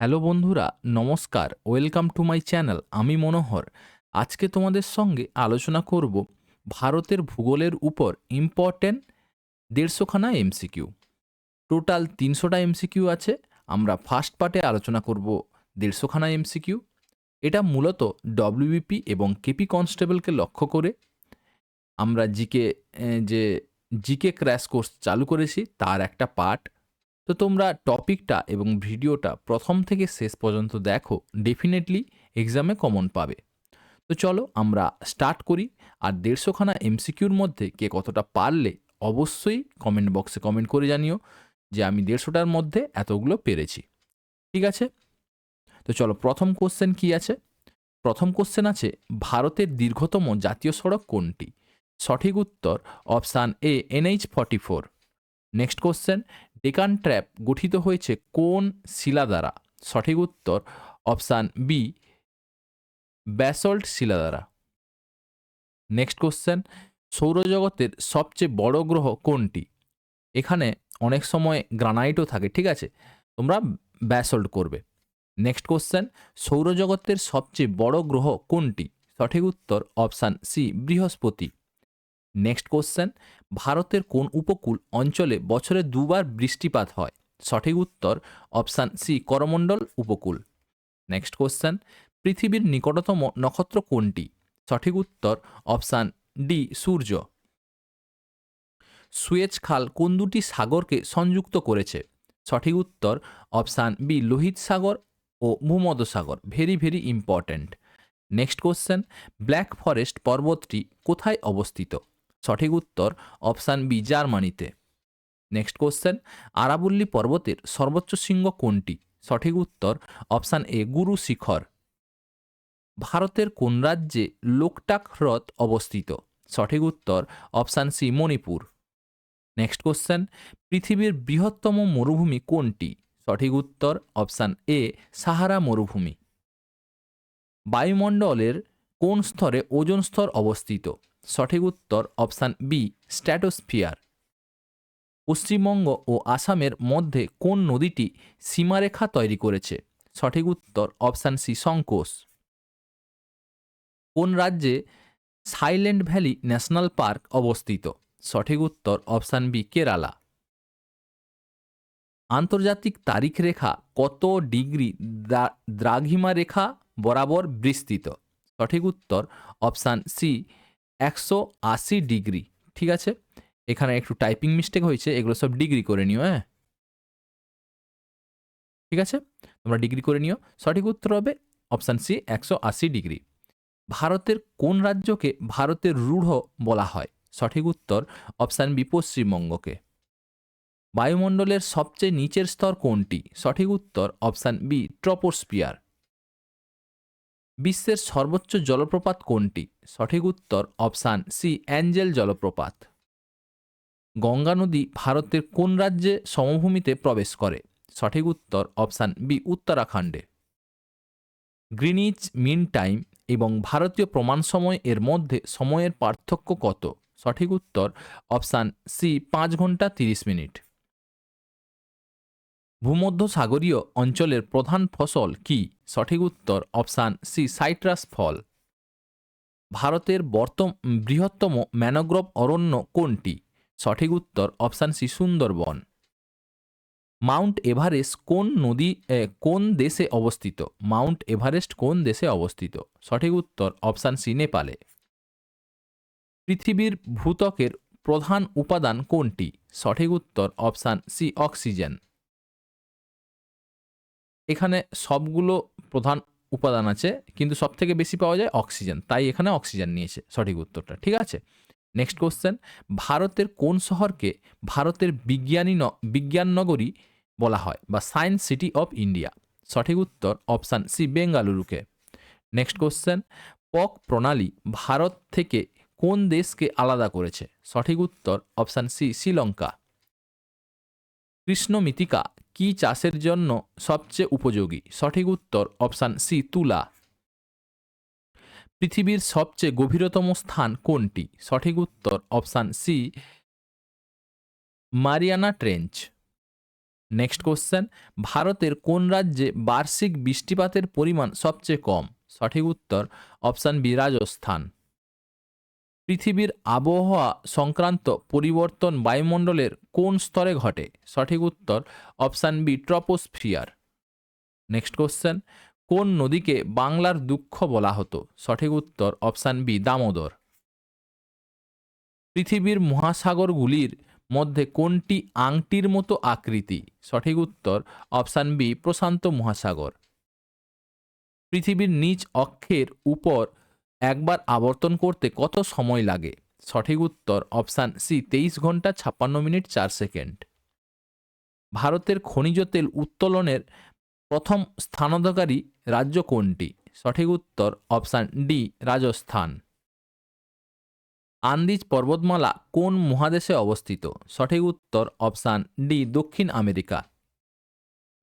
Hello বন্ধুরা, নমস্কার। Welcome to my channel আমি মনোহর। আজকে তোমাদের সঙ্গে আলোচনা করব ভারতের ভূগোলের উপর ইম্পর্টেন্ট দেড়শোখানা এমসিকিউ টোটাল তিনশোটা এমসিকিউ আছে, আমরা ফার্স্ট পার্টে আলোচনা করব দেড়শোখানা এমসিকিউ এটা মূলত ডব্লিউবিপি এবং কেপি কনস্টেবলকে লক্ষ্য করে। আমরা জিকে যে জিকে ক্র্যাশ কোর্স চালু করেছি, তার একটা পার্ট তো তোমরা টপিকটা এবং ভিডিওটা প্রথম থেকে শেষ পর্যন্ত দেখো ডেফিনেটলি এক্সামে কমন পাবে। তো চলো আমরা স্টার্ট করি, আর দেড়শোখানা এমসিকিউর মধ্যে কে কতটা পারলে অবশ্যই কমেন্ট বক্সে কমেন্ট করে জানিও যে আমি দেড়শোটার মধ্যে এতগুলো পেরেছি। ঠিক আছে? তো চলো প্রথম কোশ্চেন কি আছে? প্রথম কোশ্চেন আছে, ভারতের দীর্ঘতম জাতীয় সড়ক কোনটি? সঠিক উত্তর option A NH forty four next question Deccan trap গঠিত হয়েছে কোন শিলা দ্বারা সঠিক উত্তর অপশান বি, ব্যাসল্ট শিলা দ্বারা নেক্সট কোশ্চেন, সৌরজগতের সবচেয়ে বড় গ্রহ কোনটি? এখানে অনেক সময় গ্রানাইটও থাকে, ঠিক আছে? তোমরা ব্যাসল্ট করবে। নেক্সট কোশ্চেন, সৌরজগতের সবচেয়ে বড় গ্রহ কোনটি? সঠিক উত্তর অপশান সি, বৃহস্পতি। নেক্সট কোশ্চেন ভারতের কোন উপকূল অঞ্চলে বছরে দুবার বৃষ্টিপাত হয়? সঠিক উত্তর অপশান সি করমণ্ডল উপকূল। নেক্সট কোশ্চেন পৃথিবীর নিকটতম নক্ষত্র কোনটি? সঠিক উত্তর অপশান ডি সূর্য। সুয়েজ খাল কোন দুটি সাগরকে সংযুক্ত করেছে? সঠিক উত্তর অপশান বি লোহিত সাগর ও ভূমধ্যসাগর very very important next question black forest পর্বতটি কোথায় অবস্থিত? সঠিক উত্তর অপশান বি, জার্মানিতে। নেক্সট কোশ্চেন, আরাবল্লী পর্বতের সর্বোচ্চ শৃঙ্গ কোনটি? সঠিক উত্তর অপশান এ, গুরু শিখর। ভারতের কোন রাজ্যে লোকটাক হ্রদ অবস্থিত? সঠিক উত্তর option C, Manipur. Next question, পৃথিবীর বৃহত্তম মরুভূমি কোনটি? সঠিক উত্তর অপশান এ, সাহারা মরুভূমি। বায়ুমণ্ডলের কোন স্তরে ওজন স্তর অবস্থিত? সঠিক উত্তর অপশান বি স্ট্যাটোস্ফিয়ার পশ্চিমবঙ্গ ও আসামের মধ্যে কোন নদীটি সীমারেখা তৈরি করেছে? সঠিক উত্তর অপশান সি সংকোষ কোন রাজ্যে সাইলেন্ট ভ্যালি ন্যাশনাল পার্ক অবস্থিত? সঠিক উত্তর অপশান বি, কেরালা। আন্তর্জাতিক তারিখ রেখা কত ডিগ্রি দ্রাঘিমা রেখা বরাবর বিস্তৃত? সঠিক উত্তর অপশান সি একশো আশি ডিগ্রি, ঠিক আছে? এখানে একটু টাইপিং মিস্টেক হয়েছে, এগুলো সব ডিগ্রি করে নিও হ্যাঁ? ঠিক আছে? তোমরা ডিগ্রি করে নিও। সঠিক উত্তর হবে অপশান সি একশো আশি ডিগ্রি। ভারতের কোন রাজ্যকে ভারতের রূঢ় বলা হয়? সঠিক উত্তর অপশান বি পশ্চিমবঙ্গকে। বায়ুমণ্ডলের সবচেয়ে নিচের স্তর কোনটি? সঠিক উত্তর অপশান বি ট্রপোস্পিয়ার বিশ্বের সর্বোচ্চ জলপ্রপাত কোনটি? সঠিক উত্তর অপশান সি, অ্যাঞ্জেল জলপ্রপাত। গঙ্গা নদী ভারতের কোন রাজ্যে সমভূমিতে প্রবেশ করে? সঠিক উত্তর অপশান বি, উত্তরাখণ্ডে। গ্রিনিচ মিন টাইম এবং ভারতীয় প্রমাণ সময় এর মধ্যে সময়ের পার্থক্য কত? সঠিক উত্তর অপশান সি, পাঁচ ঘণ্টা তিরিশ মিনিট। ভূমধ্যসাগরীয় অঞ্চলের প্রধান ফসল কি? সঠিক উত্তর অপশান সি, সাইট্রাস ফল। ভারতের বর্ত বৃহত্তম ম্যানোগ্রোভ অরণ্য কোনটি? সঠিক উত্তর option C, Sundarban. Mount Everest কোন নদী কোন দেশে অবস্থিত? মাউন্ট এভারেস্ট কোন দেশে অবস্থিত? সঠিক উত্তর অপশান সি, নেপালে। পৃথিবীর ভূতকের প্রধান উপাদান কোনটি? সঠিক উত্তর অপশান সি, অক্সিজেন। এখানে সবগুলো প্রধান উপাদান আছে, কিন্তু সব থেকে বেশি পাওয়া যায় অক্সিজেন। তাই এখানে অক্সিজেন নিয়েছে, সঠিক উত্তরটা, ঠিক আছে? নেক্সট কোশ্চেন ভারতের কোন শহরকে ভারতের বিজ্ঞানী বিজ্ঞান নগরী বলা হয় বা সায়েন্স সিটি অফ ইন্ডিয়া সঠিক উত্তর অপশান সি বেঙ্গালুরুকে নেক্সট কোশ্চেন পক প্রণালী ভারত থেকে কোন দেশকে আলাদা করেছে? সঠিক উত্তর অপশান সি শ্রীলঙ্কা। কৃষ্ণ মিতিকা কি চাষের জন্য সবচেয়ে উপযোগী? সঠিক উত্তর, অপশান সি, তুলা। পৃথিবীর সবচেয়ে গভীরতম স্থান কোনটি? সঠিক উত্তর, option C, Mariana Trench. Next question, ভারতের কোন রাজ্যে বার্ষিক বৃষ্টিপাতের পরিমাণ সবচেয়ে কম? সঠিক উত্তর, অপশান বি, রাজস্থান। পৃথিবীর আবহাওয়া সংক্রান্ত পরিবর্তন বায়ুমণ্ডলের কোন স্তরে ঘটে? সঠিক উত্তর option B, troposphere. Next question, কোন নদীকে বাংলার দুঃখ বলা হতো? সঠিক উত্তর অপশান বি, দামোদর। পৃথিবীর মহাসাগরগুলির মধ্যে কোনটি আংটির মতো আকৃতি? সঠিক উত্তর অপশান বি, প্রশান্ত মহাসাগর। পৃথিবীর নিচ অক্ষের উপর একবার আবর্তন করতে কত সময় লাগে? সঠিক উত্তর অপশান সি, তেইশ ঘণ্টা ছাপ্পান্ন মিনিট চার সেকেন্ড। ভারতের খনিজ তেল উত্তোলনের প্রথম স্থানাধিকারী রাজ্য কোনটি? সঠিক উত্তর অপশান ডি, রাজস্থান। আন্দিজ পর্বতমালা কোন মহাদেশে অবস্থিত? সঠিক উত্তর অপশান ডি, দক্ষিণ আমেরিকা।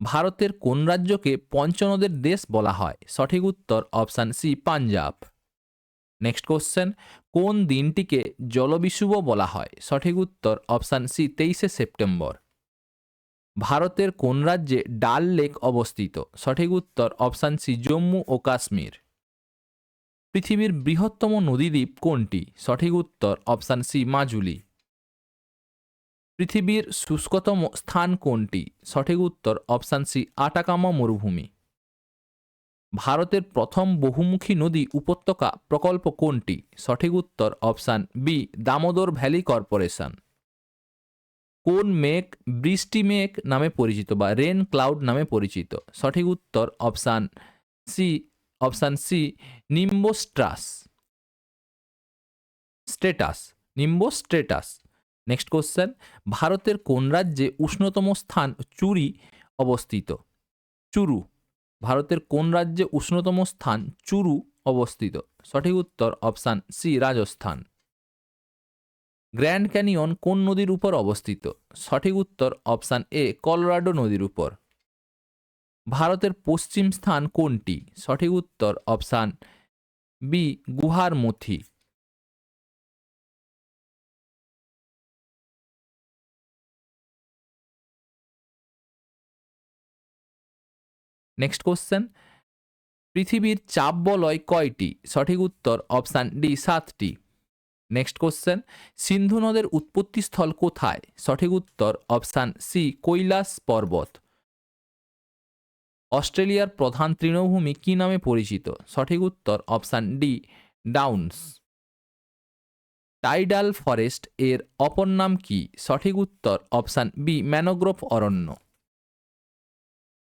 ভারতের কোন রাজ্যকে পঞ্চনদের দেশ বলা হয়? সঠিক উত্তর option C, Punjab. Next question কোন দিনটিকে জলবিষুব বলা হয়? সঠিক উত্তর অপশান সি তেইশে সেপ্টেম্বর। ভারতের কোন রাজ্যে ডাল লেক অবস্থিত? সঠিক উত্তর অপশান সি জম্মু ও কাশ্মীর। পৃথিবীর বৃহত্তম নদীদ্বীপ কোনটি? সঠিক উত্তর অপশান সি মাজুলি। পৃথিবীর শুষ্কতম স্থান কোনটি? সঠিক উত্তর অপশান সি আটাকামা মরুভূমি। ভারতের প্রথম বহুমুখী নদী উপত্যকা প্রকল্প কোনটি? সঠিক উত্তর option B, Damodar Valley Corporation. কোন মেঘ বৃষ্টি মেঘ নামে পরিচিত বা রেন ক্লাউড নামে পরিচিত? সঠিক উত্তর option C option C, nimbostratus. Stratus nimbostratus. Next question, ভারতের কোন রাজ্যে উষ্ণতম স্থান চুরি অবস্থিত? চুরু। ভারতের কোন রাজ্যে উষ্ণতম স্থান চুরু অবস্থিত? সঠিক উত্তর option C, Rajasthan. Grand Canyon কোন নদীর উপর অবস্থিত? সঠিক উত্তর অপশান এ, কলোরাডো নদীর উপর। ভারতের পশ্চিম স্থান কোনটি? সঠিক উত্তর অপশান বি, গুহার মথি নেক্সট কোশ্চেন পৃথিবীর চাপ বলয় কয়টি? সঠিক উত্তর অপশান ডি সাতটি। নেক্সট কোশ্চেন সিন্ধু নদের উৎপত্তিস্থল কোথায়? সঠিক উত্তর অপশান সি কৈলাস পর্বত। অস্ট্রেলিয়ার প্রধান তৃণভূমি কি নামে পরিচিত? সঠিক উত্তর option D downs. Tidal forest এর অপর নাম কি? সঠিক উত্তর অপশান বি ম্যানোগ্রোভ অরণ্য।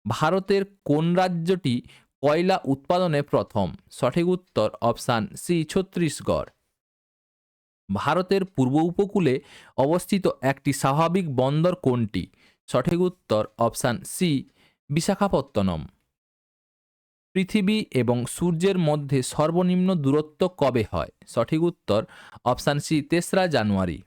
ভারতের কোন রাজ্যটি কয়লা উৎপাদনে প্রথম? সঠিক উত্তর অপশান সি ছত্তিশগড়। ভারতের পূর্ব উপকূলে অবস্থিত একটি স্বাভাবিক বন্দর কোনটি? সঠিক উত্তর অপশান সি বিশাখাপত্তনম। পৃথিবী এবং সূর্যের মধ্যে সর্বনিম্ন দূরত্ব কবে হয়? সঠিক উত্তর অপশান সি তেসরা জানুয়ারি।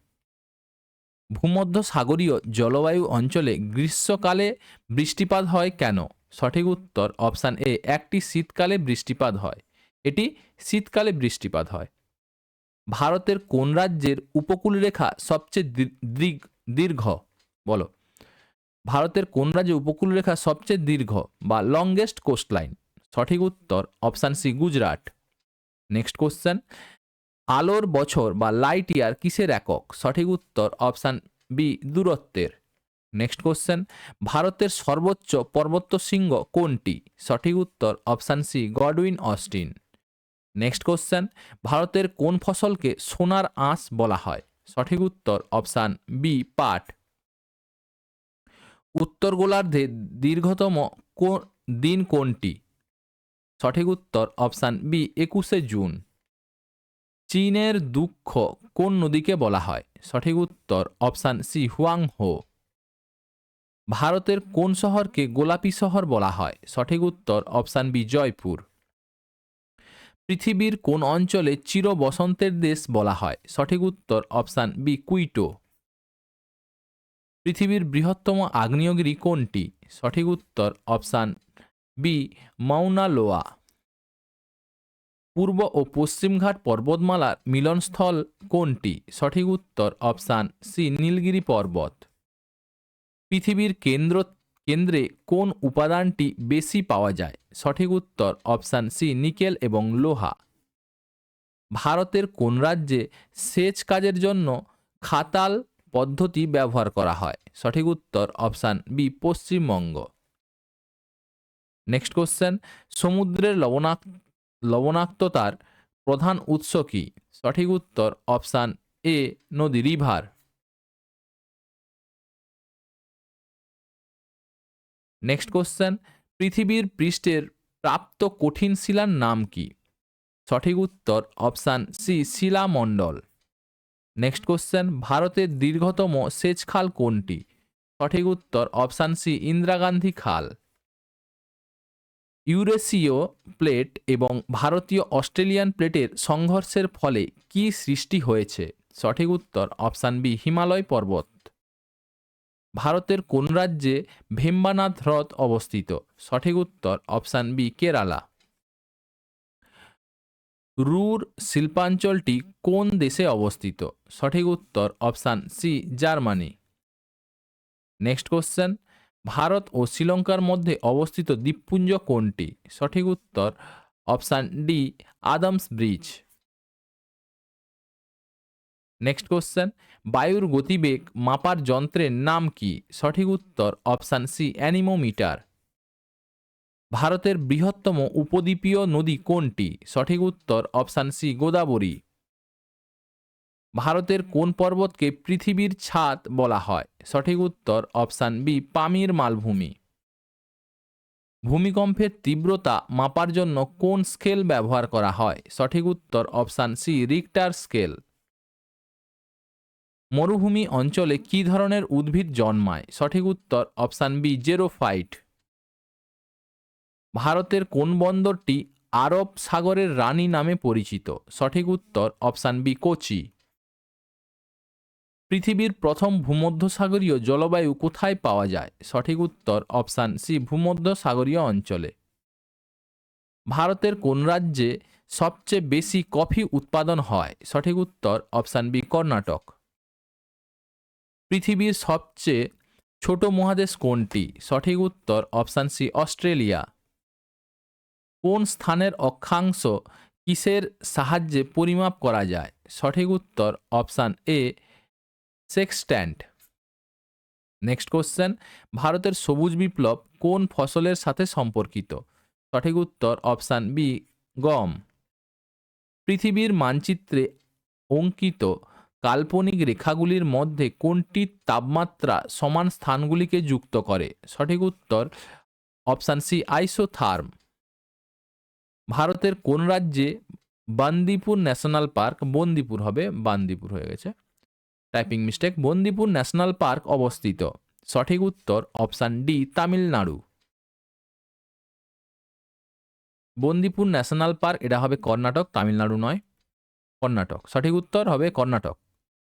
ভূমধ্য সাগরীয় জলবায়ু অঞ্চলে গ্রীষ্মকালে বৃষ্টিপাত হয় কেন? সঠিক উত্তর অপশান এ, একটি শীতকালে বৃষ্টিপাত হয়, এটি শীতকালে বৃষ্টিপাত হয়। ভারতের কোন রাজ্যের উপকূলরেখা সবচেয়ে দীর্ঘ বলো। ভারতের কোন রাজ্যের উপকূলরেখা সবচেয়ে দীর্ঘ বা লংগেস্ট কোস্টলাইন সঠিক উত্তর option C, Gujarat. Next question আলোর বছর বা লাইট ইয়ার কিসের একক? সঠিক উত্তর অপশান বি দূরত্বের। নেক্সট কোশ্চেন ভারতের সর্বোচ্চ পর্বত শৃঙ্গ কোনটি? সঠিক উত্তর option C Godwin Austen next question ভারতের কোন ফসলকে সোনার আঁশ বলা হয়? সঠিক উত্তর অপশান বি পাট। উত্তর গোলার্ধে দীর্ঘতম দিন কোনটি? সঠিক উত্তর অপশান বি একুশে জুন। চীনের দুঃখ কোন নদীকে বলা হয়? সঠিক উত্তর অপশান সি হুয়াং হো ভারতের কোন শহরকে গোলাপি শহর বলা হয়? সঠিক উত্তর অপশান বি, জয়পুর। পৃথিবীর কোন অঞ্চলে চির বসন্তের দেশ বলা হয়? সঠিক উত্তর অপশান বি, কুইটো। পৃথিবীর বৃহত্তম আগ্নেয়গিরি কোনটি? সঠিক উত্তর অপশান বি মাউনালোয়া পূর্ব ও পশ্চিমঘাট পর্বতমালার মিলনস্থল কোনটি? সঠিক উত্তর অপশান সি, নীলগিরি পর্বত। পৃথিবীর কেন্দ্র, কেন্দ্রে কোন উপাদানটি বেশি পাওয়া যায়? সঠিক উত্তর অপশান সি, নিকেল এবং লোহা। ভারতের কোন রাজ্যে সেচ কাজের জন্য খাতাল পদ্ধতি ব্যবহার করা হয়? সঠিক উত্তর option B, Paschimbanga. Next question, সমুদ্রের লবণাক লবণাক্ততার প্রধান উৎস কি? সঠিক উত্তর অপশান এ, নদী রিভার। নেক্সট কোশ্চেন, পৃথিবীর পৃষ্ঠের প্রাপ্ত কঠিন শিলার নাম কি? সঠিক উত্তর অপশান সি, শিলামণ্ডল। নেক্সট কোশ্চেন, ভারতের দীর্ঘতম সেচ খাল কোনটি? সঠিক উত্তর অপশান সি, ইন্দিরা গান্ধী খাল। ইউরেশীয় প্লেট এবং ভারতীয় অস্ট্রেলিয়ান প্লেটের সংঘর্ষের ফলে কি সৃষ্টি হয়েছে? সঠিক উত্তর অপশান বি, হিমালয় পর্বত। ভারতের কোন রাজ্যে ভেম্বানাথ হ্রদ অবস্থিত? সঠিক উত্তর অপশান বি, কেরালা। রুর শিল্পাঞ্চলটি কোন দেশে অবস্থিত? সঠিক উত্তর option C, Germany. Next question. Bharat ও শ্রীলঙ্কার মধ্যে অবস্থিত দ্বীপপুঞ্জ কোনটি? সঠিক উত্তর option D, Adams Bridge. Next question, বায়ুর গতিবেগ মাপার যন্ত্রের নাম কি? সঠিক উত্তর অপশান সি, অ্যানিমোমিটার। ভারতের বৃহত্তম উপদ্বীপীয় নদী কোনটি? সঠিক উত্তর অপশান সি, গোদাবরী। ভারতের কোন পর্বতকে পৃথিবীর ছাদ বলা হয়? সঠিক উত্তর অপশান বি, পামির মালভূমি। ভূমিকম্পের তীব্রতা মাপার জন্য কোন স্কেল ব্যবহার করা হয়? সঠিক উত্তর অপশান সি, রিক্টার স্কেল। মরুভূমি অঞ্চলে কী ধরনের উদ্ভিদ জন্মায়? সঠিক উত্তর অপশান বি, জেরোফাইট। ভারতের কোন বন্দরটি আরব সাগরের রানী নামে পরিচিত? সঠিক উত্তর অপশান বি, কোচি। পৃথিবীর প্রথম ভূমধ্যসাগরীয় জলবায়ু কোথায় পাওয়া যায়? সঠিক উত্তর অপশান সি, ভূমধ্যসাগরীয় অঞ্চলে। ভারতের কোন রাজ্যে সবচেয়ে বেশি কফি উৎপাদন হয়? সঠিক উত্তর অপশান বি, কর্ণাটক। পৃথিবীর সবচেয়ে ছোট মহাদেশ কোনটি? সঠিক উত্তর অপশান সি, অস্ট্রেলিয়া। কোন স্থানের অক্ষাংশ কিসের সাহায্যে পরিমাপ করা যায়? সঠিক উত্তর option A sextant next question ভারতের সবুজ বিপ্লব কোন ফসলের সাথে সম্পর্কিত? সঠিক উত্তর অপশান বি গম. পৃথিবীর মানচিত্রে অঙ্কিত কাল্পনিক রেখাগুলির মধ্যে কোনটি তাপমাত্রা সমান স্থানগুলিকে যুক্ত করে? সঠিক উত্তর অপশান সি আইসোথার্ম ভারতের কোন রাজ্যে বান্দিপুর ন্যাশনাল পার্ক বন্দিপুর হবে, বান্দিপুর হয়ে গেছে। Typing mistake Bandipur national park অবস্থিত। সঠিক উত্তর option D Tamil Nadu Bandipur national park এটা হবে কর্ণাটক তামিলনাড়ু নয়, কর্ণাটক। সঠিক উত্তর হবে কর্ণাটক।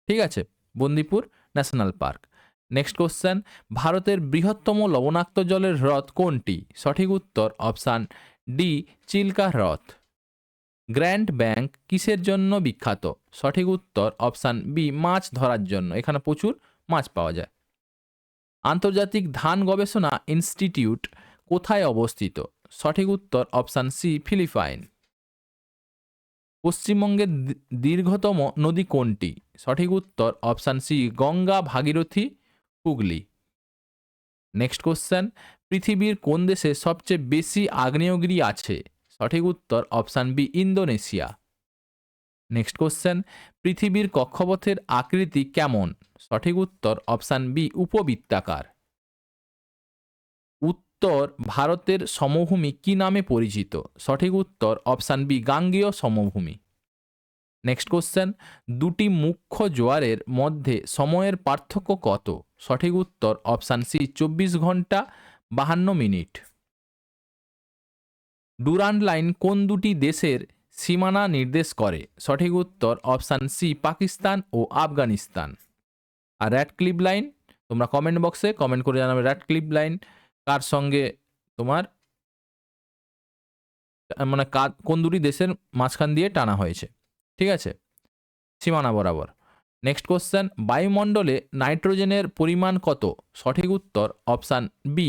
ঠিক আছে Bandipur national park next question ভারতের বৃহত্তম লবণাক্ত জলের হ্রদ কোনটি? সঠিক উত্তর অপশান ডি চিল্কা হ্রদ গ্র্যান্ড ব্যাংক কিসের জন্য বিখ্যাত? সঠিক উত্তর অপশান বি মাছ ধরার জন্য। এখানে প্রচুর মাছ পাওয়া যায়। আন্তর্জাতিক ধান গবেষণা ইনস্টিটিউট কোথায় অবস্থিত? সঠিক উত্তর অপশান সি ফিলিপাইন। পশ্চিমবঙ্গের দীর্ঘতম নদী কোনটি? সঠিক উত্তর option C Ganga Bhagirathi Hooghly. Next question, পৃথিবীর কোন দেশে সবচেয়ে বেশি আগ্নেয়গিরি আছে? সঠিক উত্তর option B, Indonesia. Next question পৃথিবীর কক্ষপথের আকৃতি কেমন? সঠিক উত্তর অপশান বি, উপবৃত্তাকার। উত্তর ভারতের সমভূমি কি নামে পরিচিত? সঠিক উত্তর অপশান বি, গাঙ্গেয় সমভূমি। নেক্সট কোশ্চেন দুটি মুখ্য জোয়ারের মধ্যে সময়ের পার্থক্য কত? সঠিক উত্তর অপশান সি, চব্বিশ ঘণ্টা বাহান্ন মিনিট। ডুরান্ড লাইন কোন দুটি দেশের সীমানা নির্দেশ করে? সঠিক উত্তর অপশান সি, পাকিস্তান ও আফগানিস্তান। আর র্যাড ক্লিপ লাইন তোমরা কমেন্ট বক্সে কমেন্ট করে জানাবে র্যাড ক্লিপ লাইন কার সঙ্গে তোমার মানে কোন দুটি দেশের মাঝখান দিয়ে টানা হয়েছে। ঠিক আছে? সীমানা বরাবর। নেক্সট কোশ্চেন বায়ুমণ্ডলে নাইট্রোজেনের পরিমাণ কত? সঠিক উত্তর অপশান বি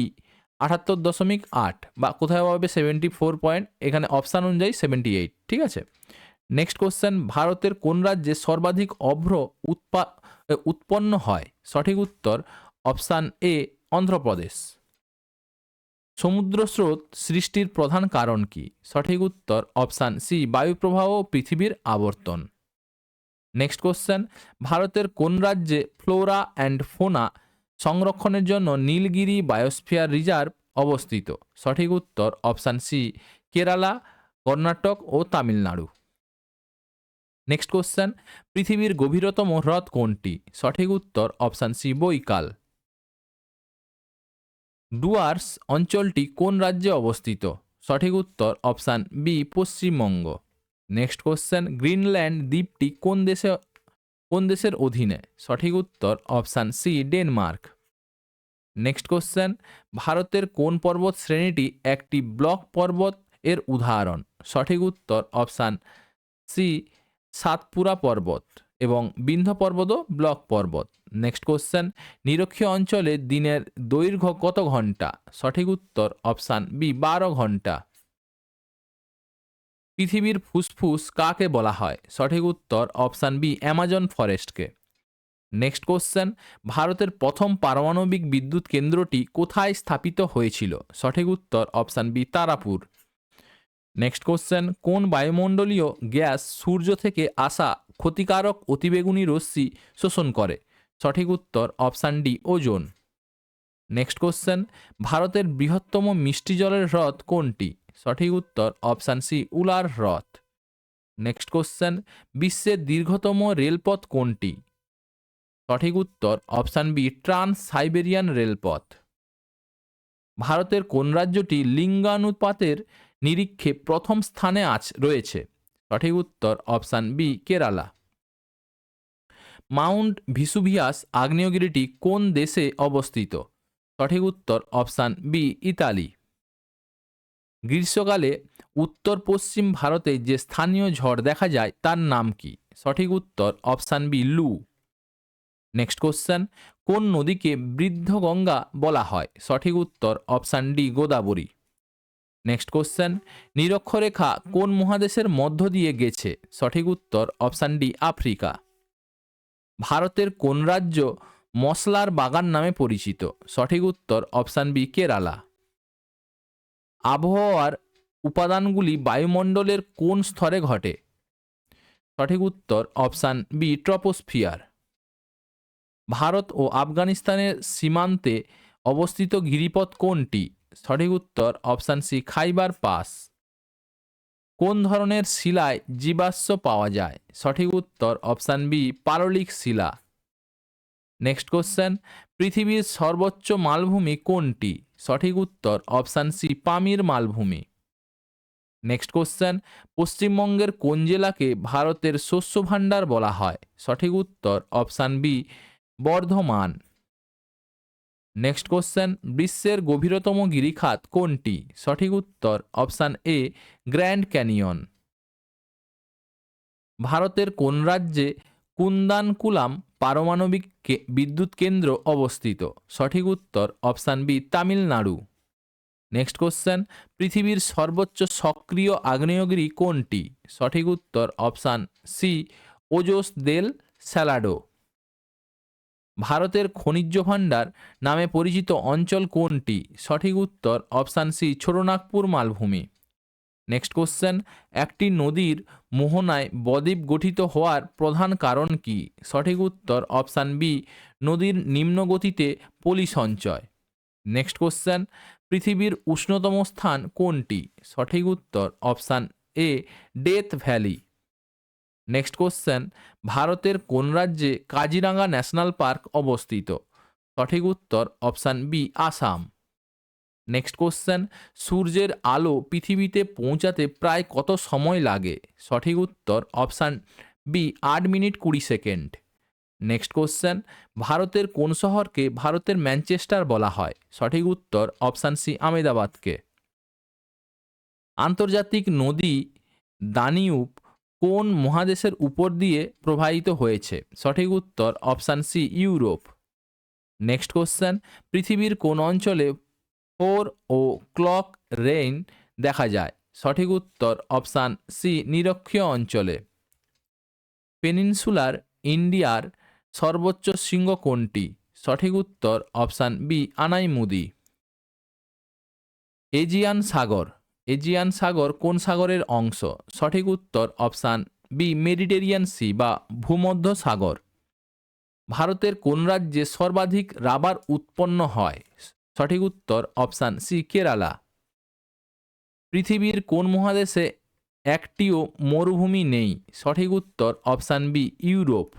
আটাত্তর দশমিক আট বা কোথায় পাবে সেভেন্টি ফোর পয়েন্ট এখানে অপশান অনুযায়ী সেভেন্টি এইট ঠিক আছে? নেক্সট কোশ্চেন ভারতের কোন রাজ্যে সর্বাধিক অভ্র উৎপা উৎপন্ন হয়? সঠিক উত্তর অপশান এ অন্ধ্রপ্রদেশ। সমুদ্র স্রোত সৃষ্টির প্রধান কারণ কি? সঠিক উত্তর অপশান সি বায়ুপ্রবাহ ও পৃথিবীর আবর্তন। নেক্সট কোশ্চেন ভারতের কোন রাজ্যে ফ্লোরা অ্যান্ড ফোনা সংরক্ষণের জন্য নীলগিরি বায়োস্ফিয়ার রিজার্ভ অবস্থিত। সঠিক উত্তর অপশান সি, কেরালা, কর্ণাটক ও তামিলনাড়ু। নেক্সট কোশ্চেন, পৃথিবীর গভীরতম হ্রদ কোনটি? সঠিক উত্তর অপশান সি, বৈকাল। ডুয়ার্স অঞ্চলটি কোন রাজ্যে অবস্থিত? সঠিক উত্তর option B, Paschimbanga. Next question, Greenland দ্বীপটি কোন দেশে কোন দেশের অধীনে? সঠিক উত্তর option C Denmark next question ভারতের কোন পর্বত শ্রেণীটি একটি ব্লক পর্বত এর উদাহরণ? সঠিক উত্তর অপশান সি সাতপুরা পর্বত এবং বিন্ধ্য পর্বতও ব্লক পর্বত। নেক্সট কোশ্চেন নিরক্ষীয় অঞ্চলে দিনের দৈর্ঘ্য কত ঘণ্টা? সঠিক উত্তর অপশান বি বারো ঘণ্টা। পৃথিবীর ফুসফুস কাকে বলা হয়? সঠিক উত্তর অপশান বি, অ্যামাজন ফরেস্টকে। নেক্সট কোশ্চেন, ভারতের প্রথম পারমাণবিক বিদ্যুৎ কেন্দ্রটি কোথায় স্থাপিত হয়েছিল? সঠিক উত্তর option B, Tarapur. Next question, কোন বায়ুমণ্ডলীয় গ্যাস সূর্য থেকে আসা ক্ষতিকারক অতিবেগুনি রশ্মি শোষণ করে? সঠিক উত্তর option D, ozone. Next question, ভারতের বৃহত্তম মিষ্টি জলের হ্রদ কোনটি? সঠিক উত্তর অপশান সি, উলার হ্রদ। নেক্সট কোশ্চেন, বিশ্বের দীর্ঘতম রেলপথ কোনটি? সঠিক উত্তর অপশান বি ট্রান্স সাইবেরিয়ান রেলপথ। ভারতের কোন রাজ্যটি লিঙ্গানুপাতের নিরীক্ষে প্রথম স্থানে আছ, রয়েছে? সঠিক উত্তর option B, Kerala. Mount Vesuvius আগ্নেয়গিরিটি কোন দেশে অবস্থিত? সঠিক উত্তর অপশান বি, ইতালি। গ্রীষ্মকালে উত্তর পশ্চিম ভারতে যে স্থানীয় ঝড় দেখা যায়, তার নাম কি? সঠিক উত্তর option B, loo. Next question, কোন নদীকে বৃদ্ধ গঙ্গা বলা হয়? সঠিক উত্তর option D, Godavari. Next question, নিরক্ষরেখা কোন মহাদেশের মধ্য দিয়ে গেছে? সঠিক উত্তর অপশান ডি, আফ্রিকা। ভারতের কোন রাজ্য মশলার বাগান নামে পরিচিত? সঠিক উত্তর অপশান বি, কেরালা। আবহাওয়ার উপাদানগুলি বায়ুমণ্ডলের কোন স্তরে ঘটে? সঠিক উত্তর অপশান বি, ট্রপোস্ফিয়ার। ভারত ও আফগানিস্তানের সীমান্তে অবস্থিত গিরিপথ কোনটি? সঠিক উত্তর অপশান সি, খাইবার পাস। কোন ধরনের শিলায় জীবাশ্ম পাওয়া যায়? সঠিক উত্তর অপশান বি, পারলিক শিলা। নেক্সট কোশ্চেন, পৃথিবীর সর্বোচ্চ মালভূমি কোনটি? সঠিক উত্তর অপশান সি, পামির মালভূমি। নেক্সট কোশ্চেন, পশ্চিমবঙ্গের কোন জেলাকে ভারতের শস্য ভাণ্ডার বলা হয়? সঠিক উত্তর option B, Bardhaman. Next question, বিশ্বের গভীরতম গিরিখাত কোনটি? সঠিক উত্তর অপশান এ, গ্র্যান্ড ক্যানিয়ন। ভারতের কোন রাজ্যে কুন্দানকুলাম পারমাণবিক বিদ্যুৎ কেন্দ্র অবস্থিত। সঠিক উত্তর option B, Tamil Nadu. Next question, পৃথিবীর সর্বোচ্চ সক্রিয় আগ্নেয়গিরি কোনটি? সঠিক উত্তর অপশান সি, ওজোস দেল স্যালাডো। ভারতের খনিজ ভাণ্ডার নামে পরিচিত অঞ্চল কোনটি? সঠিক উত্তর অপশান সি, ছোটনাগপুর মালভূমি। নেক্সট কোশ্চেন একটি নদীর মোহনায় বদ্বীপ গঠিত হওয়ার প্রধান কারণ কি? সঠিক উত্তর অপশান বি নদীর নিম্ন গতিতে পলি সঞ্চয়। নেক্সট কোশ্চেন পৃথিবীর উষ্ণতম স্থান কোনটি? সঠিক উত্তর option A Death Valley next question ভারতের কোন রাজ্যে কাজিরাঙ্গা ন্যাশনাল পার্ক অবস্থিত? সঠিক উত্তর option B Assam. Next question সূর্যের আলো পৃথিবীতে পৌঁছাতে প্রায় কত সময় লাগে? সঠিক উত্তর অপশান বি আট মিনিট কুড়ি সেকেন্ড। নেক্সট কোশ্চেন ভারতের কোন শহরকে ভারতের ম্যানচেস্টার বলা হয়? সঠিক উত্তর অপশান সি আমেদাবাদকে আন্তর্জাতিক নদী দানিউপ কোন মহাদেশের উপর দিয়ে প্রবাহিত হয়েছে? সঠিক উত্তর option C Europe. Next question পৃথিবীর কোন অঞ্চলে ফোর ও ক্লক রেইন দেখা যায়। সঠিক উত্তর অপশান সি, নিরক্ষীয় অঞ্চলে। পেনিনসুলার ইন্ডিয়ার সর্বোচ্চ শৃঙ্গ কোনটি? সঠিক উত্তর অপশান বি, আনাইমুদি। এজিয়ান সাগর। এজিয়ান সাগর কোন সাগরের অংশ? সঠিক উত্তর অপশান বি, মেডিটেরিয়ান সি বা ভূমধ্য সাগর। ভারতের কোন রাজ্যে সর্বাধিক রাবার উৎপন্ন হয়? সঠিক উত্তর অপশান সি, কেরালা। পৃথিবীর কোন মহাদেশে একটিও মরুভূমি নেই? সঠিক উত্তর অপশান বি, ইউরোপ।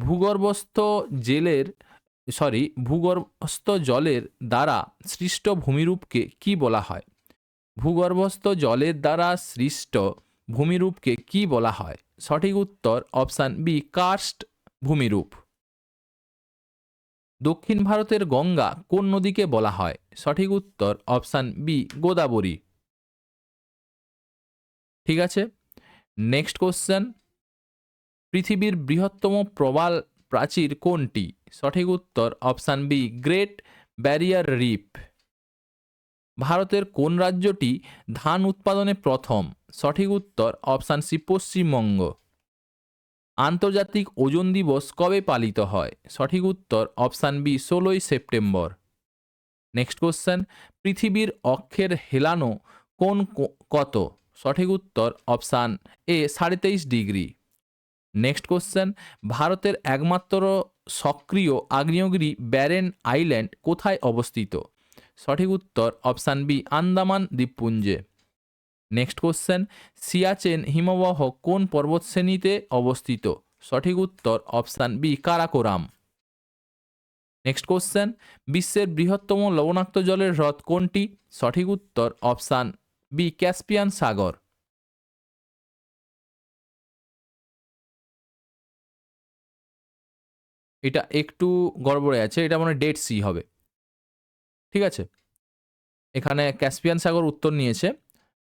ভূগর্ভস্থ জেলের, সরি, ভূগর্ভস্থ জলের দ্বারা সৃষ্ট ভূমিরূপকে কি বলা হয়? ভূগর্ভস্থ জলের দ্বারা সৃষ্ট ভূমিরূপকে কি বলা হয়? সঠিক উত্তর অপশান বি, কার্স্ট ভূমিরূপ। দক্ষিণ ভারতের গঙ্গা কোন নদীকে বলা হয়? সঠিক উত্তর অপশান বি গোদাবরী। ঠিক আছে? Next question. পৃথিবীর বৃহত্তম প্রবাল প্রাচীর কোনটি? সঠিক উত্তর option B Great Barrier Reef ভারতের কোন রাজ্যটি ধান উৎপাদনে প্রথম? সঠিক উত্তর অপশান সি পশ্চিমবঙ্গ। আন্তর্জাতিক ওজন দিবস কবে পালিত হয়? সঠিক উত্তর অপশান বি, ষোলোই সেপ্টেম্বর। নেক্সট কোশ্চেন, পৃথিবীর অক্ষের হেলানো কোন কত? সঠিক উত্তর অপশান এ সাড়ে তেইশ ডিগ্রি। নেক্সট কোশ্চেন, ভারতের একমাত্র সক্রিয় আগ্নেয়গিরি ব্যারেন আইল্যান্ড কোথায় অবস্থিত? সঠিক উত্তর অপশান বি, আন্দামান দ্বীপপুঞ্জে। নেক্সট কোশ্চেন সিয়াচেন হিমবাহ কোন পর্বতশ্রেণীতে অবস্থিত? সঠিক উত্তর option B, Karakoram. Next question বিশ্বের বৃহত্তম লবণাক্ত জলের হ্রদ কোনটি? সঠিক উত্তর অপশান বি ক্যাসপিয়ান সাগর। এটা একটু গড়বড়ে আছে, এটা মানে ডেড সি হবে। ঠিক আছে? এখানে ক্যাসপিয়ান সাগর উত্তর নিয়েছে।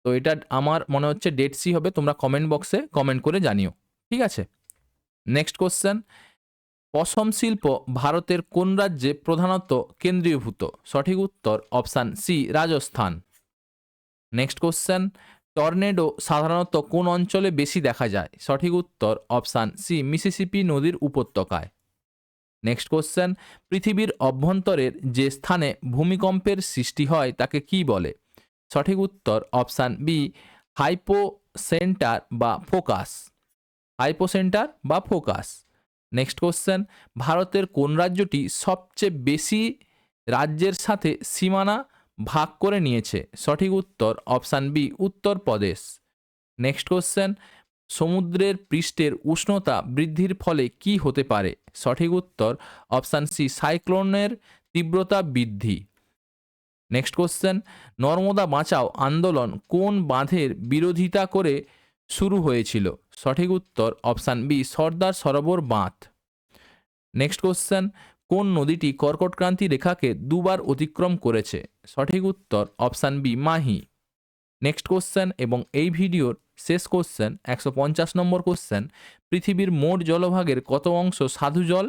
তো এটা আমার মনে হচ্ছে ডেট সি হবে, তোমরা কমেন্ট বক্সে কমেন্ট করে জানিও, ঠিক আছে? নেক্সট কোশ্চেন পশম শিল্প ভারতের কোন রাজ্যে প্রধানত কেন্দ্রীয়ভূত সঠিক উত্তর option C Rajasthan. Next question tornado সাধারণত কোন অঞ্চলে বেশি দেখা যায়? সঠিক উত্তর অপশান সি মিসিসিপি নদীর উপত্যকায়। নেক্সট কোশ্চেন পৃথিবীর অভ্যন্তরের যে স্থানে ভূমিকম্পের সৃষ্টি হয় তাকে কি বলে? সঠিক উত্তর অপশান বি হাইপো সেন্টার বা ফোকাস। হাইপো সেন্টার বা ফোকাস। নেক্সট কোশ্চেন, ভারতের কোন রাজ্যটি সবচেয়ে বেশি রাজ্যের সাথে সীমানা ভাগ করে নিয়েছে? সঠিক উত্তর option B, Uttar Pradesh. Next question, সমুদ্রের পৃষ্ঠের উষ্ণতা বৃদ্ধির ফলে কি হতে পারে? সঠিক উত্তর অপশান সি, সাইক্লোনের তীব্রতা বৃদ্ধি। নেক্সট কোশ্চেন নর্মদা বাঁচাও আন্দোলন কোন বাঁধের বিরোধিতা করে শুরু হয়েছিল? সঠিক উত্তর অপশান বি সর্দার সরোবর বাঁধ। নেক্সট কোশ্চেন কোন নদীটি কর্কটক্রান্তি রেখাকে দুবার অতিক্রম করেছে? সঠিক উত্তর option B Mahi. Next question এবং এই ভিডিওর শেষ কোশ্চেন একশো পঞ্চাশ নম্বর কোশ্চেন পৃথিবীর মোট জলভাগের কত অংশ সাধু জল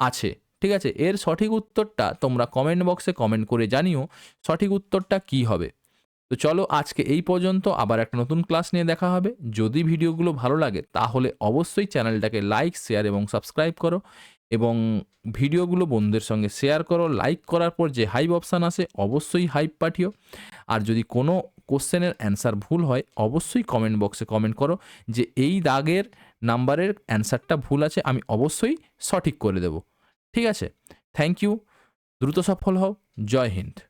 আছে? ঠিক আছে? এর সঠিক উত্তরটা তোমরা কমেন্ট বক্সে কমেন্ট করে জানিও সঠিক উত্তরটা কি হবে। তো চলো আজকে এই পর্যন্ত, আবার একটা নতুন ক্লাস নিয়ে দেখা হবে। যদি ভিডিওগুলো ভালো লাগে, তাহলে অবশ্যই চ্যানেলটাকে লাইক শেয়ার এবং সাবস্ক্রাইব করো এবং ভিডিওগুলো বন্ধুদের সঙ্গে শেয়ার করো। লাইক করার পর যে হাইপ অপশান আসে, অবশ্যই হাইপ পাঠিও। আর যদি কোনো কোশ্চেনের অ্যান্সার ভুল হয়, অবশ্যই কমেন্ট বক্সে কমেন্ট করো যে এই দাগের নাম্বারের অ্যান্সারটা ভুল আছে, আমি অবশ্যই সঠিক করে দেব। ঠিক আছে? থ্যাংক ইউ দ্রুত সফল হও। জয় হিন্দ।